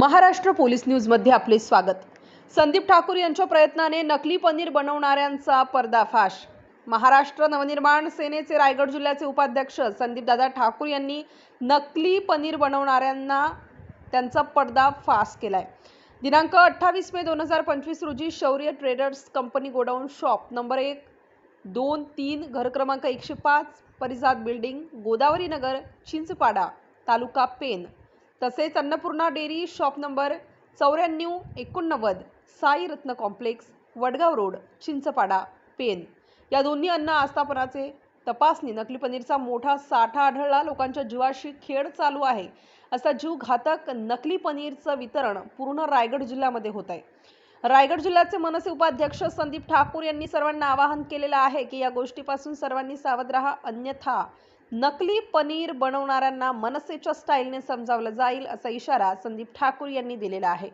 Maharashtra police न्यूजमध्ये आपले स्वागत. संदीप ठाकूर यांच्या प्रयत्नाने नकली पनीर बनवणाऱ्यांचा पर्दाफाश. महाराष्ट्र नवनिर्माण सेनेचे रायगड जिल्ह्याचे उपाध्यक्ष संदीपदादा ठाकूर यांनी नकली पनीर बनवणाऱ्यांना त्यांचा पर्दाफाश आहे दिनांक अठ्ठावीस मे दोन हजार पंचवीस रोजी Shaurya traders company godown shop number एक दोन तीन घर क्रमांक एकशे पाच परिजात बिल्डिंग गोदावरी नगर चिंचपाडा तालुका पेन तसेच अन्नपूर्णा डेअरी शॉप नंबर चौऱ्याण्णव एकोणनव्वद साई रत्न कॉम्प्लेक्स वडगाव रोड चिंचपाडा पेन या दोन्ही अन्न आस्थापनाचे तपासणी नकली पनीरचा मोठा साठा आढळला लोकांच्या जीवाशी खेळ चालू आहे. असा जीव घातक नकली पनीरचं वितरण पूर्ण रायगड जिल्ह्यामध्ये होत आहे रायगड जिल्ह्याचे मनसे उपाध्यक्ष संदीप ठाकूर यांनी सर्वांना आवाहन केलेलं आहे की या गोष्टीपासून सर्वांनी सावध राहा अन्यथा नकली पनीर बनवणाऱ्यांना मनसेच्या स्टाईलने समजावलं जाईल असा इशारा संदीप ठाकूर यांनी दिलेला आहे.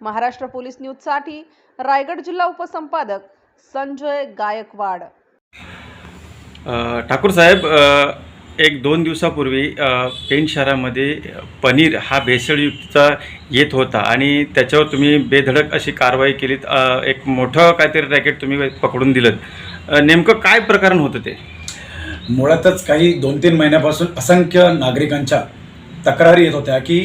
महाराष्ट्र पोलीस न्यूजसाठी रायगड जिल्हा उपसंपादक संजय गायकवाड. ठाकूर साहेब एक दोन दिवसापूर्वी पेन शहरामध्ये पनीर हा भेसळयुक्तचा येत होता आणि त्याच्यावर तुम्ही बेधडक अशी कारवाई केलीत. एक मोठं काहीतरी रॅकेट तुम्ही पकडून दिलं नेमकं काय प्रकरण होतं ते? मुळातच काही दोन तीन महिन्यापासून असंख्य नागरिकांच्या तक्रारी येत होत्या की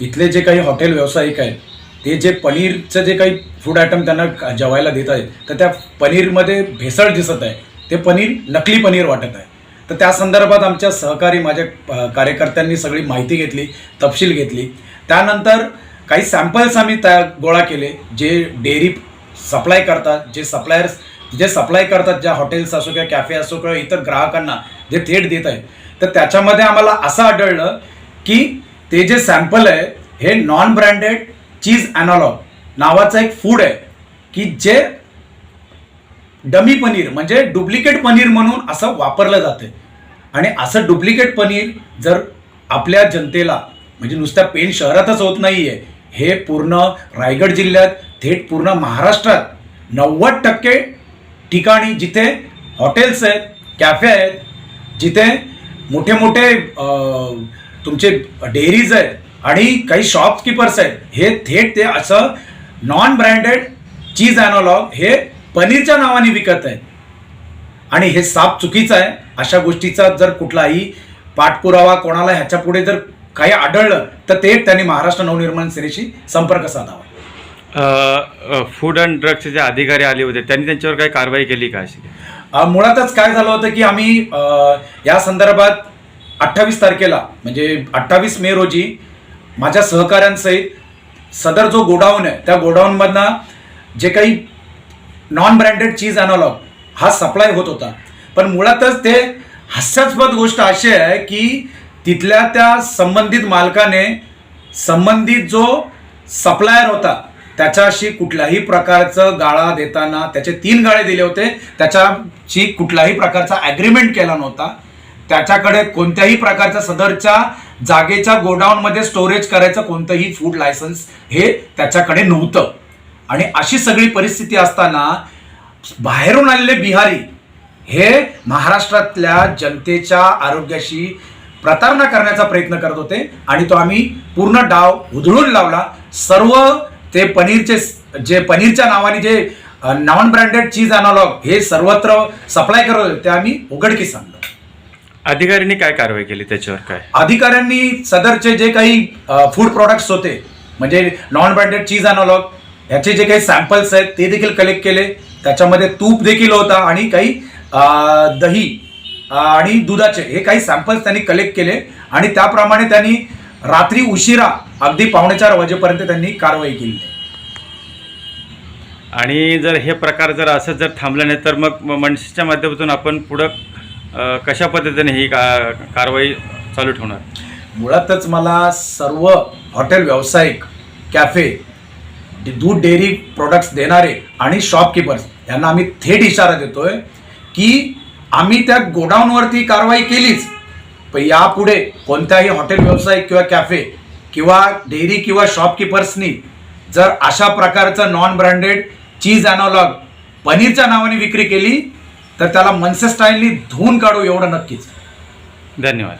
इथले जे काही हॉटेल व्यावसायिक आहेत ते जे पनीरचं जे काही फूड आयटम त्यांना जेवायला देत आहेत तर त्या पनीरमध्ये भेसळ दिसत आहे. ते पनीर नकली पनीर वाटत आहे. तर त्या संदर्भात आमच्या सहकारी माझ्या कार्यकर्त्यांनी सगळी माहिती घेतली तपशील घेतली. त्यानंतर काही सॅम्पल्स आम्ही त्या गोळा केले जे डेअरी सप्लाय करतात जे सप्लायर्स जे सप्लाय करतात ज्या हॉटेल्स असो किंवा कॅफे असो किंवा इतर ग्राहकांना जे थेट देत आहेत तर त्याच्यामध्ये आम्हाला असं आढळलं की ते जे सॅम्पल आहे हे नॉन ब्रँडेड चीज अॅनॉलॉग नावाचं एक फूड आहे की जे डमी पनीर म्हणजे डुप्लिकेट पनीर म्हणून असं वापरलं जातं आणि असं डुप्लिकेट पनीर जर आपल्या जनतेला म्हणजे नुसत्या पेन शहरातच होत नाही आहे हे पूर्ण रायगड जिल्ह्यात थेट पूर्ण महाराष्ट्रात नव्वद टक्के ठिकाणी जिथे हॉटेल्स आहेत कॅफे आहेत जिथे मोठे मोठे तुमचे डेअरीज आहेत आणि काही शॉपकीपर्स आहेत हे थेट ते असं नॉन ब्रँडेड चीज ॲनॉलॉग हे पनीरच्या नावाने विकत आहे आणि हे साप चुकीचं आहे. अशा गोष्टीचा जर कुठलाही पाठपुरावा कोणाला ह्याच्या पुढे जर काही आढळलं तर ते त्यांनी महाराष्ट्र नवनिर्माण सेनेशी संपर्क साधावा. फूड अँड ड्रग्सचे जे अधिकारी आले होते त्यांनी त्यांच्यावर काही कारवाई केली का अशी? मुळातच काय झालं होतं की आम्ही या संदर्भात अठ्ठावीस तारखेला म्हणजे अठ्ठावीस मे रोजी माझ्या सहकाऱ्यांसहित सदर जो गोडाऊन आहे त्या गोडाऊनमधनं जे काही नॉन ब्रँडेड चीज अनॉलॉग हा सप्लाय होत होता. पण मुळातच ते हास्यास्पद गोष्ट अशी आहे की तिथल्या त्या संबंधित मालकाने संबंधित जो सप्लायर होता त्याच्याशी कुठल्याही प्रकारचं गाळा देताना त्याचे तीन गाळे दिले होते. त्याच्याशी कुठल्याही प्रकारचा ॲग्रीमेंट केला नव्हता. त्याच्याकडे कोणत्याही प्रकारच्या सदरच्या जागेच्या गोडाऊनमध्ये स्टोरेज करायचं कोणतंही फूड लायसन्स हे त्याच्याकडे नव्हतं. आणि अशी सगळी परिस्थिती असताना बाहेरून आलेले बिहारी हे महाराष्ट्रातल्या जनतेच्या आरोग्याशी प्रतारणा करण्याचा प्रयत्न करत होते. आणि तो आम्ही पूर्ण डाव उधळून लावला. सर्व ते पनीरचे जे पनीरच्या नावाने जे नॉन ब्रँडेड चीज अनालॉग हे सर्वत्र सप्लाय करत होते ते आम्ही उघडकीस आणलं. अधिकाऱ्यांनी काय कारवाई केली? त्याच्यावर काय? अधिकाऱ्यांनी सदरचे जे काही फूड प्रॉडक्ट्स होते म्हणजे नॉन ब्रँडेड चीज अनॉलॉग ह्याचे जे काही सॅम्पल्स आहेत ते देखील कलेक्ट केले. त्याच्यामध्ये तूप देखील होता आणि काही दही आणि दुधाचे हे काही सॅम्पल्स त्यांनी कलेक्ट केले. आणि त्याप्रमाणे त्यांनी रात्री उशिरा अगदी पावणे चार वाजेपर्यंत त्यांनी कारवाई केली. आणि जर हे प्रकार जर असं जर थांबलं नाही तर मग मनसेच्या माध्यमातून आपण पुढं कशा पद्धतीने ही का कारवाई चालू ठेवणार? मुळातच मला सर्व हॉटेल व्यावसायिक कॅफे दूध डेअरी प्रोडक्ट्स देणारे आणि शॉपकीपर्स यांना आम्ही थेट इशारा देतोय की आम्ही त्या गोडाऊनवरती कारवाई केलीच. पण यापुढे कोणत्याही हॉटेल व्यावसायिक किंवा कॅफे किंवा डेअरी किंवा शॉपकीपर्सनी जर अशा प्रकारचं नॉन ब्रँडेड चीज अॅनॉलॉग पनीरच्या नावाने विक्री केली तर त्याला मनसे स्टाईलनी धुवून काढू एवढं नक्कीच. धन्यवाद.